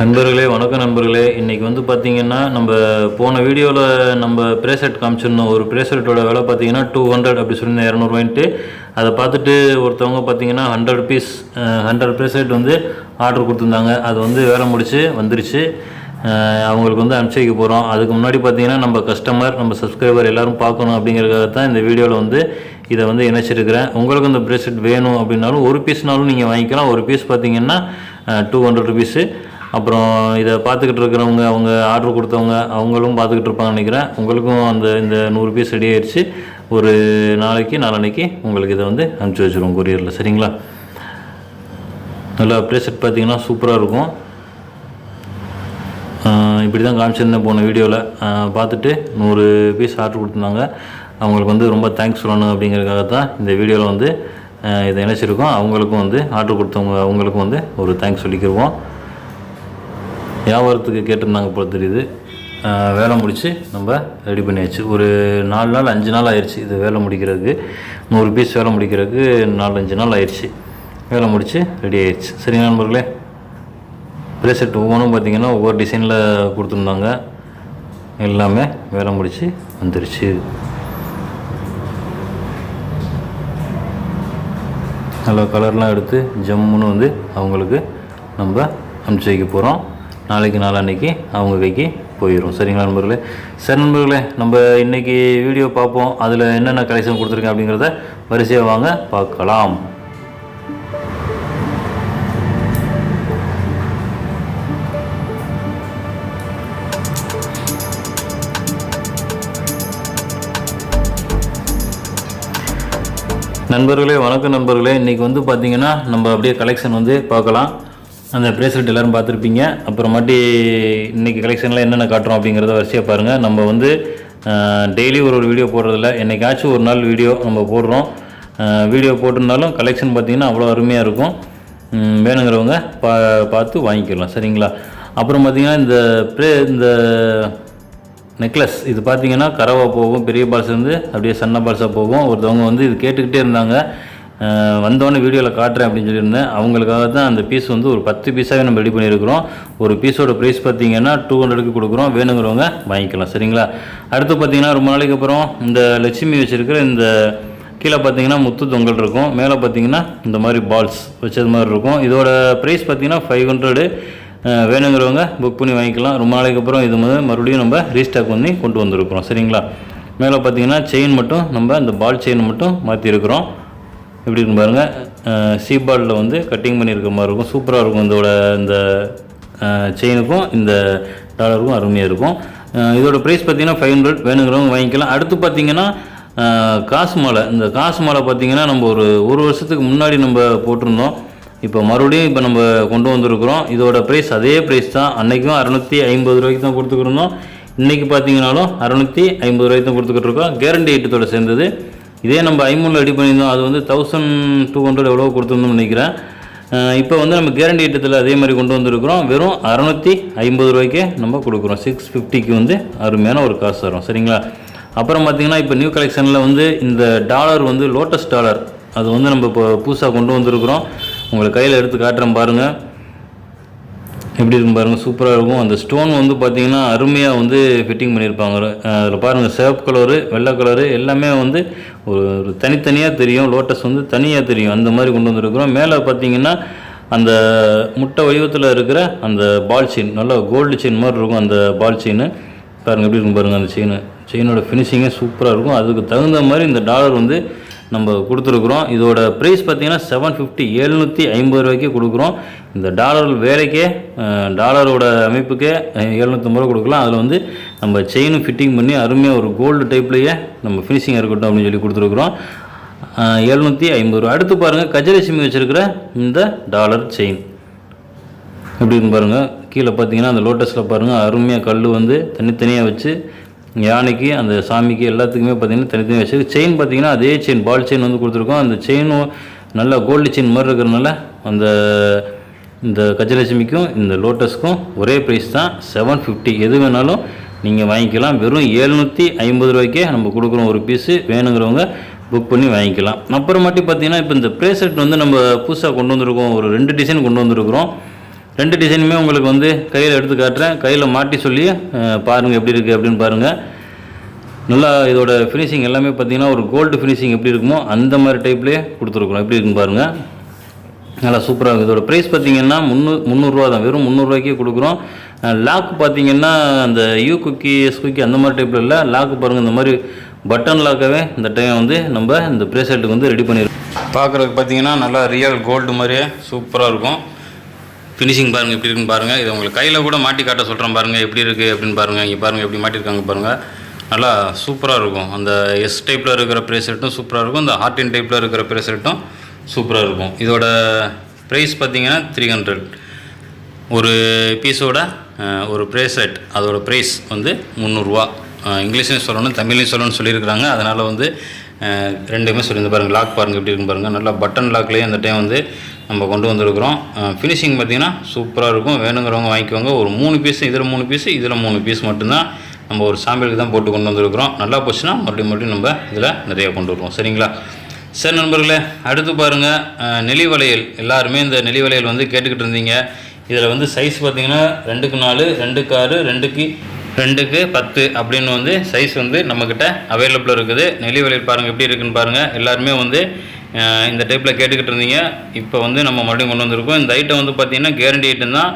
நண்பர்களே வணக்கம் நண்பர்களே. இன்றைக்கி வந்து பார்த்தீங்கன்னா நம்ம போன வீடியோவில் நம்ம ப்ரேசெட் காமிச்சிருந்தோம். ஒரு ப்ரேசெட்டோட விலை பார்த்தீங்கன்னா டூ ஹண்ட்ரட் அப்படி சொல்லி இரநூறுவாயின்ட்டு. அதை பார்த்துட்டு ஒருத்தவங்க பார்த்தீங்கன்னா ஹண்ட்ரட் பீஸ் ஹண்ட்ரட் ப்ரேசெட் வந்து ஆர்டர் கொடுத்துருந்தாங்க. அது வந்து வேலை முடிச்சு வந்துருச்சு. அவங்களுக்கு வந்து அனுப்பிச்சி வைக்க போகிறோம் அதுக்கு முன்னாடி பார்த்தீங்கன்னா நம்ம கஸ்டமர் நம்ம சப்ஸ்கிரைபர் எல்லாரும் பார்க்கணும் அப்படிங்கிறதுக்காக தான் இந்த வீடியோவில் வந்து இதை வந்து இணைச்சிருக்கிறேன். உங்களுக்கு இந்த ப்ரேசெட் வேணும் அப்படின்னாலும் ஒரு பீஸ்னாலும் நீங்கள் வாங்கிக்கலாம். ஒரு பீஸ் பார்த்தீங்கன்னா டூ ஹண்ட்ரட் ருபீஸு அப்புறம் இதை பார்த்துக்கிட்டு இருக்கிறவங்க அவங்க ஆர்டர் கொடுத்தவங்க அவங்களும் பார்த்துக்கிட்டு இருப்பாங்கன்னு நினைக்கிறேன். உங்களுக்கும் அந்த இந்த நூறு பீஸ் ரெடி ஆயிடுச்சு ஒரு நாளைக்கு நாளன்னைக்கு உங்களுக்கு இதை வந்து அனுப்பிச்சி வச்சுருவோம் கொரியரில் சரிங்களா? நல்லா பிரேஸ்லெட் பார்த்தீங்கன்னா சூப்பராக இருக்கும். இப்படி தான் காமிச்சிருந்தேன் போன வீடியோவில் பார்த்துட்டு நூறு பீஸ் ஆர்டர் கொடுத்துருந்தாங்க. அவங்களுக்கு வந்து ரொம்ப தேங்க்ஸ் சொல்லணும் அப்படிங்கிறதுக்காக தான் இந்த வீடியோவில் வந்து இதை இணைச்சிருக்கோம். அவங்களுக்கும் வந்து ஆர்டர் கொடுத்தவங்க அவங்களுக்கும் வந்து ஒரு தேங்க்ஸ் சொல்லிக்கிருவோம். வியாபாரத்துக்கு கேட்டிருந்தாங்க போல தெரியுது. வேலை முடித்து நம்ம ரெடி பண்ணியாச்சு. ஒரு நாலு நாள் அஞ்சு நாள் ஆயிடுச்சு இது வேலை முடிக்கிறதுக்கு. நூறு பீஸ் வேலை முடிக்கிறதுக்கு நாலு அஞ்சு நாள் ஆயிடுச்சு வேலை முடித்து ரெடி ஆயிடுச்சு சரிங்க நண்பர்களே ப்ரேசெட் ஒவ்வொன்றும் பார்த்திங்கன்னா ஒவ்வொரு டிசைனில் கொடுத்துருந்தாங்க. எல்லாமே வேலை முடித்து வந்துருச்சு. நல்ல கலர்லாம் எடுத்து ஜம்முன்னு வந்து அவங்களுக்கு நம்ம அனுப்பிச்சி வைக்க போகிறோம் நாளைக்கு நாளான்னைக்கு அவங்க கைக்கு போயிடும் சரிங்களா நண்பர்களே? சரி நண்பர்களே நம்ம இன்றைக்கி வீடியோ பார்ப்போம். அதில் என்னென்ன கலெக்ஷன் கொடுத்துருக்கேன் அப்படிங்கிறத வரிசையாக வாங்க பார்க்கலாம். நண்பர்களே வணக்கம் நண்பர்களே. இன்றைக்கி வந்து பார்த்தீங்கன்னா நம்ம அப்படியே கலெக்ஷன் வந்து பார்க்கலாம். அந்த ப்ரேஸ்லெட் எல்லோரும் பார்த்துருப்பீங்க. அப்புறமாட்டி இன்றைக்கி கலெக்ஷனில் என்னென்ன காட்டுறோம் அப்படிங்கிறத வரிசையாக பாருங்கள் நம்ம வந்து டெய்லி ஒரு ஒரு வீடியோ போடுறதில்ல என்னைக்காச்சும் ஒரு நாள் வீடியோ நம்ம போடுறோம். வீடியோ போட்டிருந்தாலும் கலெக்ஷன் பார்த்தீங்கன்னா அவ்வளோ அருமையாக இருக்கும். வேணுங்கிறவங்க பா பார்த்து வாங்கிக்கலாம். சரிங்களா? அப்புறம் பார்த்திங்கன்னா இந்த ப்ரே இந்த நெக்லஸ் இது பார்த்தீங்கன்னா கரவா போகும். பெரிய பால்ஸ் அப்படியே சன்ன பால்ஸாக போகும். ஒருத்தவங்க வந்து இது கேட்டுக்கிட்டே இருந்தாங்க. வந்தோடனே வீடியோவில் காட்டுறேன் அப்படின்னு சொல்லியிருந்தேன். அவங்களுக்காக தான் அந்த பீஸ் வந்து ஒரு பத்து பீஸாகவே நம்ம ரெடி பண்ணியிருக்கிறோம். ஒரு பீஸோட ப்ரைஸ் பார்த்தீங்கன்னா டூ ஹண்ட்ரடுக்கு கொடுக்குறோம். வேணுங்கிறவங்க வாங்கிக்கலாம். சரிங்களா? அடுத்து பார்த்தீங்கன்னா ரொம்ப நாளைக்கு அப்புறம் இந்த லட்சுமி வச்சுருக்கிற இந்த கீழே பார்த்தீங்கன்னா முத்து தொங்கல் இருக்கும். மேலே பார்த்தீங்கன்னா இந்த மாதிரி பால்ஸ் வச்சது மாதிரி இருக்கும். இதோட ப்ரைஸ் பார்த்தீங்கன்னா ஃபைவ் ஹண்ட்ரடு வேணுங்கிறவங்க புக் பண்ணி வாங்கிக்கலாம். ரொம்ப நாளைக்கு அப்புறம் இது வந்து மறுபடியும் நம்ம ரீஸ்டாக் பண்ணி கொண்டு வந்திருக்கிறோம். சரிங்களா? மேலே பார்த்தீங்கன்னா செயின் மட்டும் நம்ம இந்த பால் செயின் மட்டும் மாற்றிருக்கிறோம் எப்படி இருக்கும் பாருங்கள் சி வந்து கட்டிங் பண்ணியிருக்க மாதிரி இருக்கும். சூப்பராக இருக்கும் இதோட இந்த செயினுக்கும் இந்த டாலருக்கும் அருமையாக இருக்கும். இதோட ப்ரைஸ் பார்த்தீங்கன்னா ஃபைவ் ஹண்ட்ரட் வேணுங்கிறவங்க வாங்கிக்கலாம். அடுத்து பார்த்தீங்கன்னா காசு மாலை. இந்த காசு மாலை பார்த்தீங்கன்னா நம்ம ஒரு ஒரு வருஷத்துக்கு முன்னாடி நம்ம போட்டிருந்தோம். இப்போ மறுபடியும் இப்போ நம்ம கொண்டு வந்திருக்கிறோம். இதோட ப்ரைஸ் அதே ப்ரைஸ் தான். அன்றைக்கும் அறநூற்றி ஐம்பது ரூபாய்க்கு தான் கொடுத்துக்கிருந்தோம் இன்றைக்கி பார்த்தீங்கனாலும் அறநூற்றி ஐம்பது ரூபாய்க்கு தான் கொடுத்துக்கிட்டு இருக்கோம். கேரண்டி ஐட்டத்தோட சேர்ந்தது. இதே நம்ம ஐமூனில் ரெடி பண்ணியிருந்தோம். அது வந்து தௌசண்ட் டூ ஹண்ட்ரட் எவ்வளோ கொடுத்துருந்தோம்னு நினைக்கிறேன். இப்போ வந்து நம்ம கேரண்டி ஐட்டத்தில் அதே மாதிரி கொண்டு வந்திருக்கிறோம். வெறும் அறநூற்றி ஐம்பது ரூபாய்க்கே நம்ம கொடுக்குறோம். சிக்ஸ் ஃபிஃப்டிக்கு வந்து அருமையான ஒரு காசு தரும். சரிங்களா? அப்புறம் பார்த்தீங்கன்னா இப்போ நியூ கலெக்ஷனில் வந்து இந்த டாலர் வந்து லோட்டஸ் டாலர். அது வந்து நம்ம இப்போ புதுசாக கொண்டு வந்திருக்கிறோம். உங்களுக்கு கையில் எடுத்து காட்டுறேன் பாருங்கள் எப்படி இருக்கும் பாருங்கள் சூப்பராக இருக்கும். அந்த ஸ்டோன் வந்து பார்த்தீங்கன்னா அருமையாக வந்து ஃபிட்டிங் பண்ணியிருப்பாங்க அதில் பாருங்கள் சிவப்பு கலரு வெள்ளை கலரு எல்லாமே வந்து ஒரு ஒரு தனித்தனியாக தெரியும். லோட்டஸ் வந்து தனியாக தெரியும். அந்த மாதிரி கொண்டு வந்துருக்குறோம். மேலே பார்த்தீங்கன்னா அந்த முட்டை வடிவத்தில் இருக்கிற அந்த பால் செயின் நல்லா கோல்டு செயின் மாதிரி இருக்கும் அந்த பால் செயின் பாருங்கள் எப்படி இருக்கும் பாருங்கள் அந்த செயின் செயினோட ஃபினிஷிங்கே சூப்பராக இருக்கும். அதுக்கு தகுந்த மாதிரி இந்த டாலர் வந்து நம்ம கொடுத்துருக்குறோம். இதோட ப்ரைஸ் பார்த்தீங்கன்னா செவன் ஃபிஃப்டி எழுநூற்றி ஐம்பது ரூபாய்க்கு கொடுக்குறோம். இந்த டாலர் வேலைக்கே டாலரோட அமைப்புக்கே எழுநூற்றம்பது ரூபா கொடுக்கலாம். அதில் வந்து நம்ம செயினும் ஃபிட்டிங் பண்ணி அருமையாக ஒரு கோல்டு டைப்லேயே நம்ம ஃபினிஷிங் இருக்கட்டும் அப்படின்னு சொல்லி கொடுத்துருக்குறோம். எழுநூற்றி ஐம்பது ரூபா அடுத்து பாருங்கள் கஜலட்சுமி வச்சுருக்கிற இந்த டாலர் செயின் எப்படின்னு பாருங்கள் கீழே பார்த்தீங்கன்னா அந்த லோட்டஸில் பாருங்கள் அருமையாக கல் வந்து தனித்தனியாக வச்சு யானைக்கு அந்த சாமிக்கு எல்லாத்துக்குமே பார்த்தீங்கன்னா தனித்தனியாக வச்சு செயின் பார்த்தீங்கன்னா அதே செயின் பால் செயின் வந்து கொடுத்துருக்கோம். அந்த செயினும் நல்லா கோல்டு செயின் மாதிரி இருக்கிறனால அந்த இந்த கஜலட்சுமிக்கும் இந்த லோட்டஸ்க்கும் ஒரே ப்ரைஸ் தான். செவன் ஃபிஃப்டி எது வேணாலும் நீங்கள் வாங்கிக்கலாம். வெறும் எழுநூற்றி ஐம்பது ரூபாய்க்கே நம்ம கொடுக்குறோம் ஒரு பீஸு வேணுங்கிறவங்க புக் பண்ணி வாங்கிக்கலாம். அப்புறமாட்டி பார்த்தீங்கன்னா இப்போ இந்த ப்ரேசெட் வந்து நம்ம புதுசாக கொண்டு வந்திருக்கோம். ஒரு ரெண்டு டிசைன் கொண்டு வந்திருக்கிறோம். ரெண்டு டிசைனுமே உங்களுக்கு வந்து கையில் எடுத்து காட்டுறேன். கையில் மாட்டி சொல்லி பாருங்கள் எப்படி இருக்குது அப்படின்னு பாருங்கள் நல்லா இதோட ஃபினிஷிங் எல்லாமே பார்த்தீங்கன்னா ஒரு கோல்டு ஃபினிஷிங் எப்படி இருக்குமோ அந்த மாதிரி டைப்லேயே கொடுத்துருக்குறோம். எப்படி இருக்குன்னு பாருங்கள் நல்லா சூப்பராக இருக்குது இதோட ப்ரைஸ் பார்த்தீங்கன்னா முந்நூ முந்நூறுரூவா தான். வெறும் முந்நூறுரூவாய்க்கே கொடுக்குறோம். லாக் பார்த்தீங்கன்னா அந்த யூ குக்கி எஸ் குக்கி அந்த மாதிரி டைப்பில் இல்லை. லாக்கு பாருங்கள் இந்த மாதிரி பட்டன் லாக்காகவே இந்த டைம் வந்து நம்ம இந்த ப்ரேஸ்லெட்டுக்கு வந்து ரெடி பண்ணியிருக்கோம் பார்க்குறதுக்கு பார்த்தீங்கன்னா நல்லா ரியல் கோல்டு மாதிரியே சூப்பராக இருக்கும். ஃபினிஷிங் பாருங்கள் எப்படி இருக்குன்னு பாருங்கள் இது உங்களுக்கு கையில் கூட மாட்டி காட்ட சொல்கிறேன் பாருங்கள் எப்படி இருக்குது அப்படின்னு பாருங்கள் இங்கே பாருங்கள் எப்படி மாட்டியிருக்காங்க பாருங்கள் நல்லா சூப்பராக இருக்கும். அந்த எஸ் டைப்பில் இருக்கிற ப்ரேஸ்லெட்டும் சூப்பராக இருக்கும். இந்த ஹார்டின் டைப்பில் இருக்கிற ப்ரேஸ்லெட்டும் சூப்பராக இருக்கும். இதோட ப்ரைஸ் பார்த்தீங்கன்னா த்ரீ ஹண்ட்ரட் ஒரு பீஸோட ஒரு ப்ரேஸ்லெட் அதோடய ப்ரைஸ் வந்து முந்நூறுரூவா இங்கிலீஷ்லையும் சொல்லணும் தமிழ்லையும் சொல்லணும்னு சொல்லியிருக்கிறாங்க. அதனால் வந்து ரெண்டுமே சொல்லியிருந்து பாருங்கள் லாக் பாருங்கள் எப்படி இருக்குன்னு பாருங்கள் நல்லா பட்டன் லாக்லேயே அந்த டைம் வந்து நம்ம கொண்டு வந்திருக்கிறோம். ஃபினிஷிங் பார்த்தீங்கன்னா சூப்பராக இருக்கும். வேணுங்கிறவங்க வாங்கிக்கோங்க. ஒரு மூணு பீஸ் இதில் மூணு பீஸ் இதில் மூணு பீஸ் மட்டும்தான் நம்ம ஒரு சாம்பிளுக்கு தான் போட்டு கொண்டு வந்திருக்கிறோம். நல்லா போச்சுன்னா மறுபடியும் மறுபடியும் நம்ம இதில் நிறைய கொண்டு வருவோம். சரிங்களா? சரி நண்பர்களே அடுத்து பாருங்கள் நெலி வளையல் எல்லாருமே இந்த நெலி வளையல் வந்து கேட்டுக்கிட்டு இருந்தீங்க. இதில் வந்து சைஸ் பார்த்தீங்கன்னா ரெண்டுக்கு நாலு ரெண்டுக்கு ஆறு ரெண்டுக்கு ரெண்டுக்கு பத்து அப்படின்னு வந்து சைஸ் வந்து நம்மக்கிட்ட அவைலபிள் இருக்குது. நெளி வளையல் பாருங்கள் எப்படி இருக்குன்னு பாருங்கள் எல்லாருமே வந்து இந்த டைப்பில் கேட்டுக்கிட்டு இருந்தீங்க. இப்போ வந்து நம்ம மறுபடியும் கொண்டு வந்திருக்கோம். இந்த ஐட்டம் வந்து பார்த்தீங்கன்னா கேரண்டி ஐட்டம் தான்.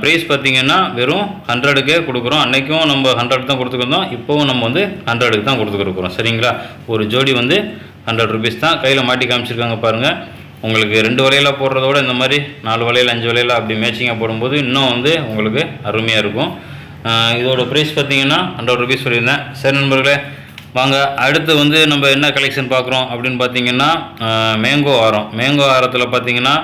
ப்ரைஸ் பார்த்தீங்கன்னா வெறும் ஹண்ட்ரடுக்கே கொடுக்குறோம். அன்றைக்கும் நம்ம ஹண்ட்ரட் தான் கொடுத்துருந்தோம் இப்போவும் நம்ம வந்து ஹண்ட்ரடுக்கு தான் கொடுத்துருக்குறோம் சரிங்களா? ஒரு ஜோடி வந்து ஹண்ட்ரட் ருபீஸ் தான். கையில் மாட்டி காமிச்சிருக்காங்க பாருங்கள் உங்களுக்கு ரெண்டு வலையில் போடுறத விட இந்த மாதிரி நாலு வலையில் அஞ்சு வலையில் அப்படி மேட்சிங்காக போடும்போது இன்னும் வந்து உங்களுக்கு அருமையாக இருக்கும். இதோட ப்ரைஸ் பார்த்தீங்கன்னா ஹண்ட்ரட் ருபீஸ் சொல்லியிருந்தேன். சரி நண்பர்களே வாங்க அடுத்து வந்து நம்ம என்ன கலெக்ஷன் பார்க்குறோம் அப்படின்னு பார்த்தீங்கன்னா மேங்கோ ஆரம். மேங்கோ ஆரத்தில் பார்த்தீங்கன்னா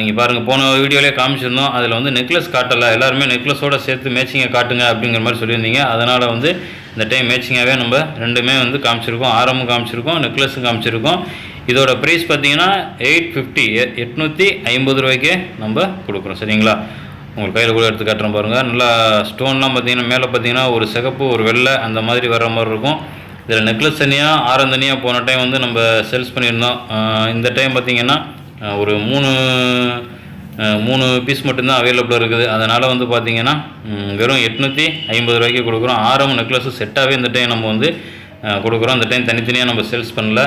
இங்கே பாருங்கள் போன வீடியோலேயே காமிச்சிருந்தோம். அதில் வந்து நெக்லஸ் காட்டலை. எல்லாருமே நெக்லஸோட சேர்த்து மேட்சிங்கை காட்டுங்க அப்படிங்கிற மாதிரி சொல்லியிருந்தீங்க. அதனால் வந்து இந்த டைம் மேட்சிங்காகவே நம்ம ரெண்டுமே வந்து காமிச்சிருக்கோம். ஆரமும் காமிச்சிருக்கோம் நெக்லஸும் காமிச்சிருக்கோம். இதோட ப்ரைஸ் பார்த்தீங்கன்னா எயிட் ஃபிஃப்டி எட்நூற்றி ஐம்பது ரூபாய்க்கே நம்ம கொடுக்குறோம். சரிங்களா? உங்களுக்கு கையில் கூட எடுத்து காட்டுறோம் பாருங்கள் நல்லா ஸ்டோன்லாம் பார்த்தீங்கன்னா மேலே பார்த்தீங்கன்னா ஒரு சிகப்பு ஒரு வெள்ளை அந்த மாதிரி வர்ற மாதிரி இருக்கும். இதில் நெக்லஸ் தனியாக ஆரம் தனியாக போன டைம் வந்து நம்ம சேல்ஸ் பண்ணியிருந்தோம். இந்த டைம் பார்த்தீங்கன்னா ஒரு மூணு மூணு பீஸ் மட்டும்தான் அவைலபிளாக இருக்குது. அதனால் வந்து பார்த்தீங்கன்னா வெறும் எட்நூற்றி ஐம்பது ரூபாய்க்கு கொடுக்குறோம். ஆரம் நெக்லஸும் செட்டாகவே இந்த டைம் நம்ம வந்து கொடுக்குறோம். அந்த டைம் தனித்தனியாக நம்ம சேல்ஸ் பண்ணல.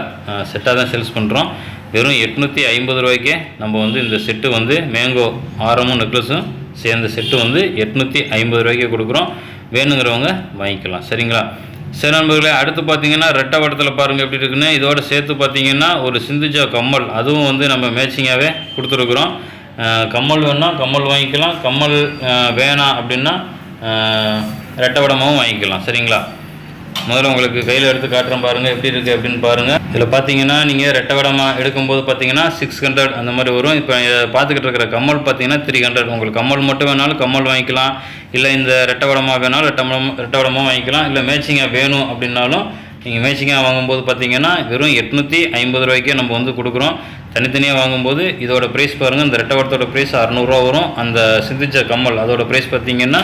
செட்டாக தான் சேல்ஸ் பண்ணுறோம் வெறும் எட்நூற்றி ஐம்பது ரூபாய்க்கே நம்ம வந்து இந்த செட்டு வந்து மேங்கோ ஆரமும் நெக்லஸும் சேர்ந்த செட்டு வந்து எட்நூற்றி ஐம்பது ரூபாய்க்கு கொடுக்குறோம். வேணுங்கிறவங்க வாங்கிக்கலாம். சரிங்களா? சரி நண்பர்களே அடுத்து பார்த்தீங்கன்னா ரெட்டை வட்டத்தில் பாருங்கள் எப்படி இருக்குன்னு. இதோட சேர்த்து பார்த்தீங்கன்னா ஒரு சிந்துஜா கம்மல். அதுவும் வந்து நம்ம மேட்சிங்காகவே கொடுத்துருக்குறோம். கம்மல் வேணால் கம்மல் வாங்கிக்கலாம். கம்மல் வேணாம் அப்படின்னா ரெட்டை வடமாகவும் வாங்கிக்கலாம். சரிங்களா? முதல்ல உங்களுக்கு கையில் எடுத்து காட்டுறேன் பாருங்கள் எப்படி இருக்குது அப்படின்னு பாருங்கள் இதில் பார்த்தீங்கன்னா நீங்கள் ரெட்டை வடமாக எடுக்கும்போது பார்த்தீங்கன்னா சிக்ஸ் ஹண்ட்ரட் அந்த மாதிரி வரும். இப்போ பார்த்துக்கிட்டு இருக்கிற கம்மல் பார்த்தீங்கன்னா த்ரீ ஹண்ட்ரட் உங்களுக்கு கம்மல் மட்டும் வேணாலும் கம்மல் வாங்கிக்கலாம். இல்லை இந்த ரெட்டை வடமாக வேணாலும் ரெட்டை ரெட்டவடமாக ரெட்டை வடமாக வாங்கிக்கலாம். இல்லை மேட்சிங்காக வேணும் அப்படின்னாலும் நீங்கள் மேட்சிங்காக வாங்கும்போது பார்த்தீங்கன்னா வெறும் எட்நூற்றி ஐம்பது ரூபாய்க்கே நம்ம வந்து கொடுக்குறோம். தனித்தனியாக வாங்கும்போது இதோட ப்ரைஸ் பாருங்கள் இந்த ரெட்டவடத்தோட ப்ரைஸ் அறநூறுவா வரும். அந்த சிந்திச்ச கம்மல் அதோட ப்ரைஸ் பார்த்தீங்கன்னா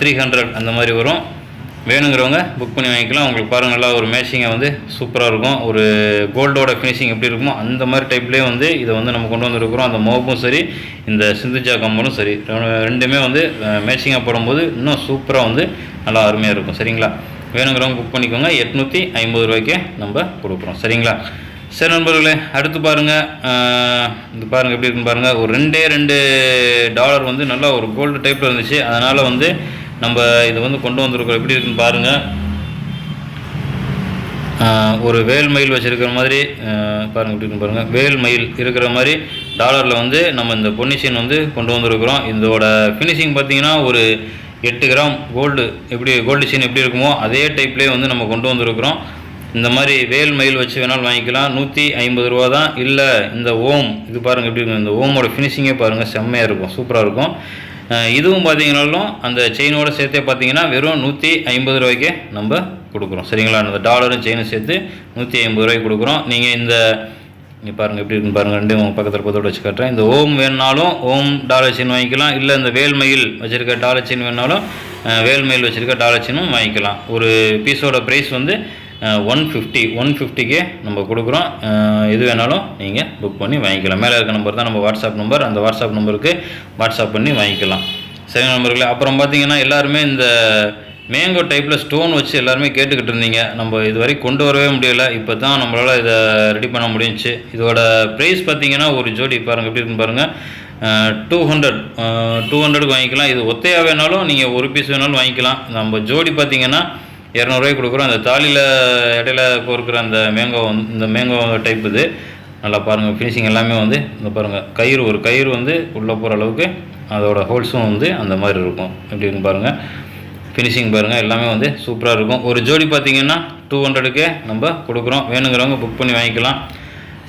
த்ரீ ஹண்ட்ரட் அந்த மாதிரி வரும். வேணுங்கிறவங்க புக் பண்ணி வாங்கிக்கலாம். உங்களுக்கு பாருங்கள் நல்லா ஒரு மேஷிங்கை வந்து சூப்பராக இருக்கும். ஒரு கோல்டோட ஃபினிஷிங் எப்படி இருக்குமோ அந்த மாதிரி டைப்லேயே வந்து இதை வந்து நம்ம கொண்டு வந்துருக்குறோம். அந்த மோப்பும் சரி இந்த சிந்துஜா கம்பனும் சரி ரெண்டுமே வந்து மேட்சிங்காக போடும்போது இன்னும் சூப்பராக வந்து நல்லா அருமையாக இருக்கும். சரிங்களா? வேணுங்கிறவங்க புக் பண்ணிக்கோங்க. எட்நூற்றி ஐம்பது ரூபாய்க்கே நம்ம கொடுக்குறோம். சரிங்களா? சரி நண்பர்களே அடுத்து பாருங்கள் இது பாருங்கள் எப்படி இருக்குன்னு பாருங்கள் ஒரு ரெண்டே ரெண்டு டாலர் வந்து நல்லா ஒரு கோல்டு டைப்பில் இருந்துச்சு. அதனால் வந்து நம்ம இது வந்து கொண்டு வந்திருக்கோம் எப்படி இருக்குன்னு பாருங்கள் ஒரு வேல் மயில் வச்சுருக்கிற மாதிரி பாருங்கள் எப்படி இருக்குன்னு பாருங்கள் வேல் மயில் இருக்கிற மாதிரி டாலரில் வந்து நம்ம இந்த பொன்னிஷியன் வந்து கொண்டு வந்திருக்கிறோம். இதோட ஃபினிஷிங் பார்த்தீங்கன்னா ஒரு எட்டு கிராம் கோல்டு எப்படி கோல்டு சீன் எப்படி இருக்குமோ அதே டைப்லேயே வந்து நம்ம கொண்டு வந்திருக்கிறோம். இந்த மாதிரி வேல் மயில் வச்சு வேணாலும் வாங்கிக்கலாம். நூற்றி ஐம்பது ரூபா தான். இல்லை இந்த ஓம் இது பாருங்கள் எப்படி இருக்கும் இந்த ஓமோட ஃபினிஷிங்கே பாருங்கள் செம்மையாக இருக்கும் சூப்பராக இருக்கும். இதுவும் பார்த்தீங்கனாலும் அந்த செயினோட சேர்த்தே பார்த்தீங்கன்னா வெறும் நூற்றி ஐம்பது ரூபாய்க்கே நம்ம கொடுக்குறோம். சரிங்களா? அந்த டாலரும் செயினும் சேர்த்து நூற்றி ஐம்பது ரூபாய்க்கு கொடுக்குறோம். நீங்கள் இந்த இங்கே பாருங்கள் எப்படி இருக்குன்னு பாருங்கள் ரெண்டு உங்கள் பக்கத்தில் பக்கத்தோட வச்சு காட்டுறேன். இந்த ஓம் வேணுனாலும் ஓம் டாலர் செயின் வாங்கிக்கலாம். இல்லை இந்த வேல்மயில் வச்சுருக்க டாலர் செயின் வேணுனாலும் வேல்மயில் வச்சுருக்க டாலர் செயினும் வாங்கிக்கலாம். ஒரு பீஸோட ப்ரைஸ் வந்து ஒன் ஃபிஃப்டி ஒன் ஃபிஃப்டிக்கு நம்ம கொடுக்குறோம். எது வேணாலும் நீங்கள் புக் பண்ணி வாங்கிக்கலாம். மேலே இருக்க நம்பர் தான் நம்ம வாட்ஸ்அப் நம்பர் அந்த வாட்ஸ்அப் நம்பருக்கு வாட்ஸ்அப் பண்ணி வாங்கிக்கலாம். சரி நம்பர்களே அப்புறம் பார்த்தீங்கன்னா எல்லாருமே இந்த மேங்கோ டைப்பில் ஸ்டோன் வச்சு எல்லாருமே கேட்டுக்கிட்டு இருந்தீங்க. நம்ம இதுவரை கொண்டு வரவே முடியலை. இப்போ தான் நம்மளால் இதை ரெடி பண்ண முடிஞ்சிச்சு. இதோட ப்ரைஸ் பார்த்தீங்கன்னா ஒரு ஜோடி பாருங்கள் எப்படி இருக்குன்னு பாருங்கள் டூ ஹண்ட்ரட் டூ ஹண்ட்ரடுக்கு வாங்கிக்கலாம். இது ஒத்தையாக வேணாலும் நீங்கள் ஒரு பீஸ் வேணாலும் வாங்கிக்கலாம். நம்ம ஜோடி பார்த்தீங்கன்னா இரநூறுவாய்க்கு கொடுக்குறோம். அந்த தாலியில் இடையில கோர்க்குற அந்த மேங்கோ வந்து இந்த மேங்கோ டைப் இது. நல்லா பாருங்கள் ஃபினிஷிங் எல்லாமே வந்து இந்த பாருங்கள் கயிறு ஒரு கயிறு வந்து உள்ளே போகிற அளவுக்கு அதோட ஹோல்ஸும் வந்து அந்த மாதிரி இருக்கும். எப்படின்னு பாருங்கள் ஃபினிஷிங் பாருங்கள் எல்லாமே வந்து சூப்பராக இருக்கும். ஒரு ஜோடி பார்த்தீங்கன்னா டூ ஹண்ட்ரடுக்கு நம்ம கொடுக்குறோம். வேணுங்கிறவங்க புக் பண்ணி வாங்கிக்கலாம்.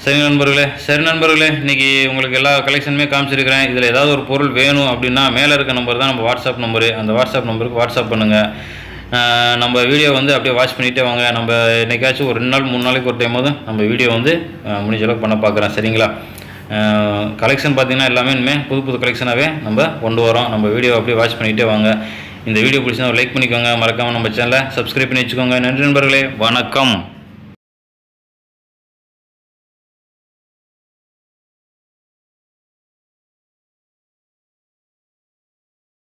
சரி நண்பர்களே சரி நண்பர்களே இன்றைக்கி உங்களுக்கு எல்லா கலெக்ஷனுமே காமிச்சிருக்கிறேன். இதில் ஏதாவது ஒரு பொருள் வேணும் அப்படின்னா மேலே இருக்க நம்பர் தான் நம்ம வாட்ஸ்அப் நம்பரு அந்த வாட்ஸ்அப் நம்பருக்கு வாட்ஸ்அப் பண்ணுங்கள் நம்ம வீடியோ வந்து அப்படியே வாட்ச் பண்ணிகிட்டே வாங்க. நம்ம என்றைக்காச்சும் ஒரு ரெண்டு நாள் மூணு நாளைக்கு ஒரு டைம் டைமாவது நம்ம வீடியோ வந்து முடிஞ்சளவுக்கு முடிஞ்ச அளவுக்கு பண்ண பார்க்குறேன் சரிங்களா? கலெக்ஷன் பார்த்தீங்கன்னா எல்லாமே இனிமேல் புது புது கலெக்ஷனாகவே நம்ம கொண்டு வரோம். நம்ம வீடியோ அப்படியே வாட்ச் பண்ணிகிட்டே வாங்க. இந்த வீடியோ பிடிச்சா லைக் பண்ணிக்கோங்க. மறக்காமல் நம்ம சேனலை சப்ஸ்கிரைப் பண்ணி வச்சுக்கோங்க. நன்றி நண்பர்களே. வணக்கம்.